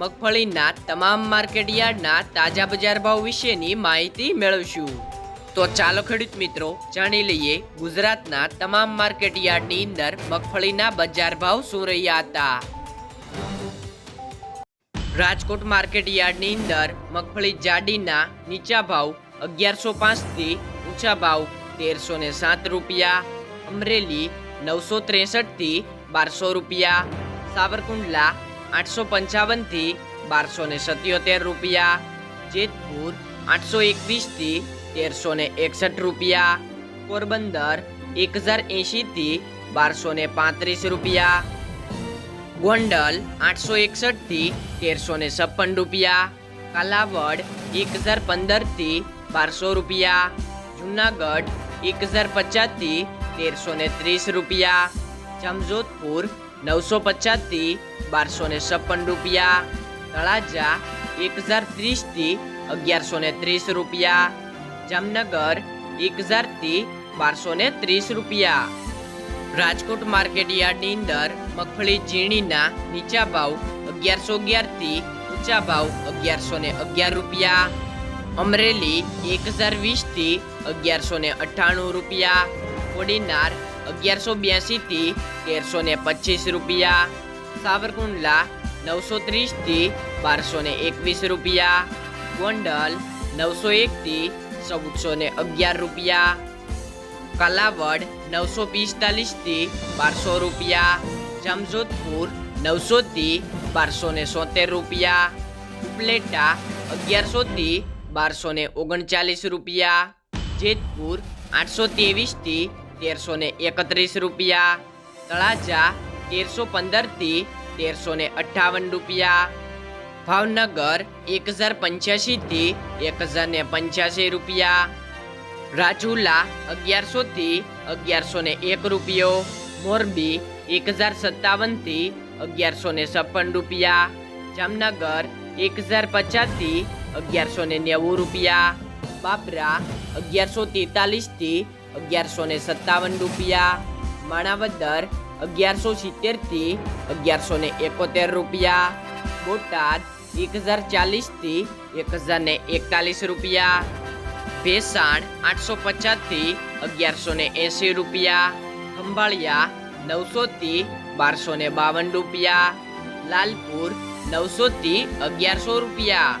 મગફળીના તમામ માર્કેટ યાર્ડના તાજા બજાર ભાવ વિશેની માહિતી મેળવશું. તો ચાલો ખેડૂત મિત્રો, જાણી લઈએ ગુજરાતના તમામ માર્કેટ યાર્ડની અંદર મગફળીના બજાર ભાવ શું રહ્યા હતા. રાજકોટ માર્કેટ યાર્ડની અંદર મગફળી જાડીના નીચા ભાવ અગિયારસો પાંચથી ઊંચા ભાવ તેરસો ને સાત રૂપિયા, અમરેલી નવસો ત્રેસઠથી બારસો રૂપિયા, સાવરકુંડલા આઠસો પંચાવનથી બારસો ને સત્યોતેર રૂપિયા. જેતપુર આઠસો એકવીસથી તેરસો ને એકસઠ રૂપિયા. પોરબંદર એક હજાર એંશીથી બારસો ને પાંત્રીસ રૂપિયા. ગોંડલ આઠસો એકસઠથી તેરસો ને છપ્પન રૂપિયા. કાલાવડ એક હજાર પંદરથી બારસો રૂપિયા. જુનાગઢ એક હજાર પચાસથી તેરસો ને ત્રીસ રૂપિયા. જામજોધપુર નવસો પચાસથી બારસો ને છપ્પન રૂપિયા. તળાજા એક હજાર ત્રીસથી અગિયારસો ને ત્રીસ રૂપિયા. જામનગર એક હજારથી બારસો ને ત્રીસ રૂપિયા. રાજકોટ માર્કેટ યાર્ડની અંદર મગફળી ઝીણીના નીચા ભાવ અગિયારસો અગિયારથી ઊંચા ભાવ અગિયારસો ને અગિયાર રૂપિયા. અમરેલી એક હજાર વીસથી અગિયારસો ને અઠ્ઠાણું રૂપિયા. કોડીનાર અગિયારસો બ્યાસીથી તેરસો ને પચીસ રૂપિયા. સાવરકુંડલા નવસો ત્રીસથી બારસો ને એકવીસ રૂપિયા. ગોંડલ નવસો એકથી ચૌદસો ને અગિયાર રૂપિયા. કાલાવડ નવસો પિસ્તાલીસથી બારસો રૂપિયા. જામજોધપુર નવસોથી બારસો ને સોતેર રૂપિયા. ઉપલેટા અગિયારસોથી બારસો ને ઓગણચાલીસ રૂપિયા. જેતપુર આઠસો ત્રેવીસથી તેરસો ને એકત્રીસ રૂપિયા, તળાજા તેરસો પંદરથી તેરસો ને અઠ્ઠાવન રૂપિયા, ભાવનગર એક હજાર પંચ્યાસીથી એક હજાર ને પંચ્યાસી રૂપિયા, રાજુલા અગિયારસો થી અગિયારસો ને એક રૂપિયો, મોરબી એક હજાર સત્તાવનથી અગિયારસો ને છપ્પન રૂપિયા, જામનગર એક હજાર પચાસથી અગિયારસો ને નેવું રૂપિયા, બાબરા અગિયારસો તેતાલીસથી અગિયારસો ને સત્તાવન રૂપિયા, માણાવદર અગિયારસો સિત્તેરથી અગિયારસો ને એકોતેર રૂપિયા, બોટાદ એક હજાર ચાલીસથી એક હજાર ને એકતાલીસ રૂપિયા, ભેસાણ આઠસો પચાસથી અગિયારસો ને એંસી રૂપિયા, ખંભાળિયા નવસોથી બારસો ને બાવન રૂપિયા, લાલપુર નવસોથી અગિયારસો રૂપિયા.